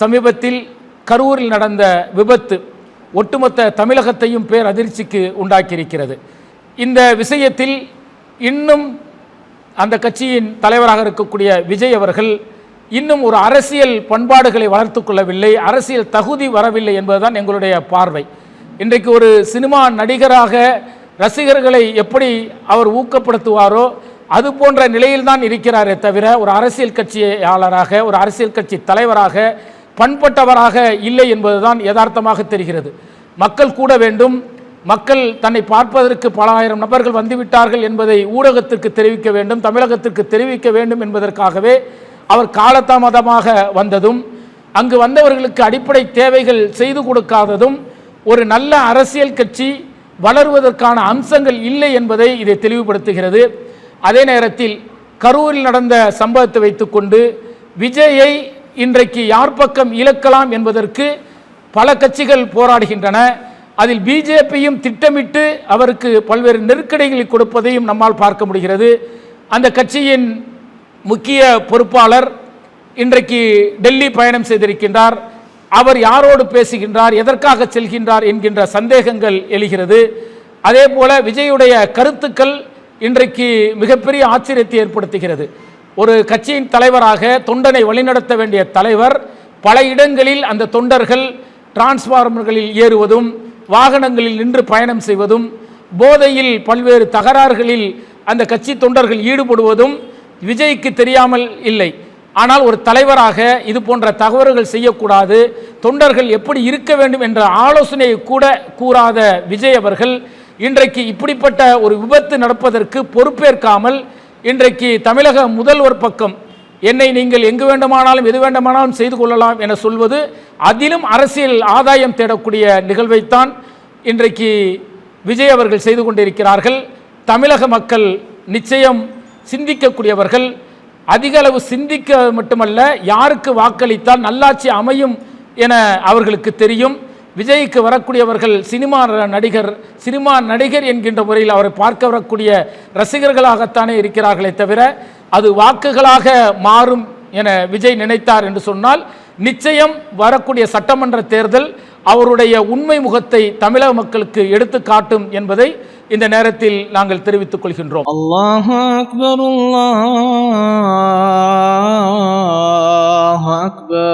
சமீபத்தில் கரூரில் நடந்த விபத்து ஒட்டுமொத்த தமிழகத்தையும் பேர் அதிர்ச்சிக்கு உண்டாக்கியிருக்கிறது. இந்த விஷயத்தில் இன்னும் அந்த கட்சியின் தலைவராக இருக்கக்கூடிய விஜய் அவர்கள் இன்னும் ஒரு அரசியல் பண்பாடுகளை வளர்த்து கொள்ளவில்லை அரசியல் தகுதி வரவில்லை என்பதுதான் எங்களுடைய பார்வை. இன்றைக்கு ஒரு சினிமா நடிகராக ரசிகர்களை எப்படி அவர் ஊக்கப்படுத்துவாரோ அது போன்ற நிலையில்தான் இருக்கிறாரே தவிர ஒரு அரசியல் கட்சியாளராக ஒரு அரசியல் கட்சி தலைவராக பண்பட்டவராக இல்லை என்பதுதான் யதார்த்தமாக தெரிகிறது. மக்கள் கூட வேண்டும் மக்கள் தன்னை பார்ப்பதற்கு பல ஆயிரம் நபர்கள் வந்துவிட்டார்கள் என்பதை ஊடகத்திற்கு தெரிவிக்க வேண்டும் தமிழகத்திற்கு தெரிவிக்க வேண்டும் என்பதற்காகவே அவர் காலதாமதமாக வந்ததும் அங்கு வந்தவர்களுக்கு அடிப்படை தேவைகள் செய்து கொடுக்காததும் ஒரு நல்ல அரசியல் கட்சி வளருவதற்கான அம்சங்கள் இல்லை என்பதை இதை தெளிவுபடுத்துகிறது. அதே நேரத்தில் கரூரில் நடந்த சம்பவத்தை வைத்துக்கொண்டு விஜயை இன்றைக்கு யார் பக்கம் இழக்கலாம் என்பதற்கு பல கட்சிகள் போராடுகின்றன. அதில் பிஜேபியும் திட்டமிட்டு அவருக்கு பல்வேறு நெருக்கடிகளை கொடுப்பதையும் நம்மால் பார்க்க முடிகிறது. அந்த கட்சியின் முக்கிய பொறுப்பாளர் இன்றைக்கு டெல்லி பயணம் செய்திருக்கின்றார். அவர் யாரோடு பேசுகின்றார் எதற்காக செல்கின்றார் என்கின்ற சந்தேகங்கள் எழுகிறது. அதே போல விஜயுடைய கருத்துக்கள் இன்றைக்கு மிகப்பெரிய ஆச்சரியத்தை ஏற்படுத்துகிறது. ஒரு கட்சியின் தலைவராக தொண்டனை வழிநடத்த வேண்டிய தலைவர் பல இடங்களில் அந்த தொண்டர்கள் டிரான்ஸ்ஃபார்மர்களில் ஏறுவதும் வாகனங்களில் நின்று பயணம் செய்வதும் போதையில் பல்வேறு தகராறுகளில் அந்த கட்சி தொண்டர்கள் ஈடுபடுவதும் விஜய்க்கு தெரியாமல் இல்லை. ஆனால் ஒரு தலைவராக இது போன்ற தகவல்கள் செய்யக்கூடாது. தொண்டர்கள் எப்படி இருக்க வேண்டும் என்ற ஆலோசனையை கூட கூறாத விஜய் அவர்கள் இன்றைக்கு இப்படிப்பட்ட ஒரு விபத்து நடப்பதற்கு பொறுப்பேற்காமல் இன்றைக்கு தமிழக முதல்வர் பக்கம் என்னை நீங்கள் எங்கு வேண்டுமானாலும் எது வேண்டுமானாலும் செய்து கொள்ளலாம் என சொல்வது அதிலும் அரசியல் ஆதாயம் தேடக்கூடிய நிகழ்வைத்தான் இன்றைக்கு விஜய் அவர்கள் செய்து கொண்டிருக்கிறார்கள். தமிழக மக்கள் நிச்சயம் சிந்திக்கக்கூடியவர்கள். அதிக அளவு சிந்திக்க மட்டுமல்ல யாருக்கு வாக்களித்தால் நல்லாட்சி அமையும் என அவர்களுக்கு தெரியும். விஜய்க்கு வரக்கூடியவர்கள் சினிமா நடிகர் சினிமா நடிகர் என்கின்ற முறையில் அவரை பார்க்க வரக்கூடிய ரசிகர்களாகத்தானே இருக்கிறார்களே தவிர அது வாக்குகளாக மாறும் என விஜய் நினைத்தார் என்று சொன்னால் நிச்சயம் வரக்கூடிய சட்டமன்ற தேர்தல் அவருடைய உண்மை முகத்தை தமிழக மக்களுக்கு எடுத்து காட்டும் என்பதை இந்த நேரத்தில் நாங்கள் தெரிவித்துக் கொள்கின்றோம். அல்லாஹ் அக்பர் அல்லாஹ் அக்பர்.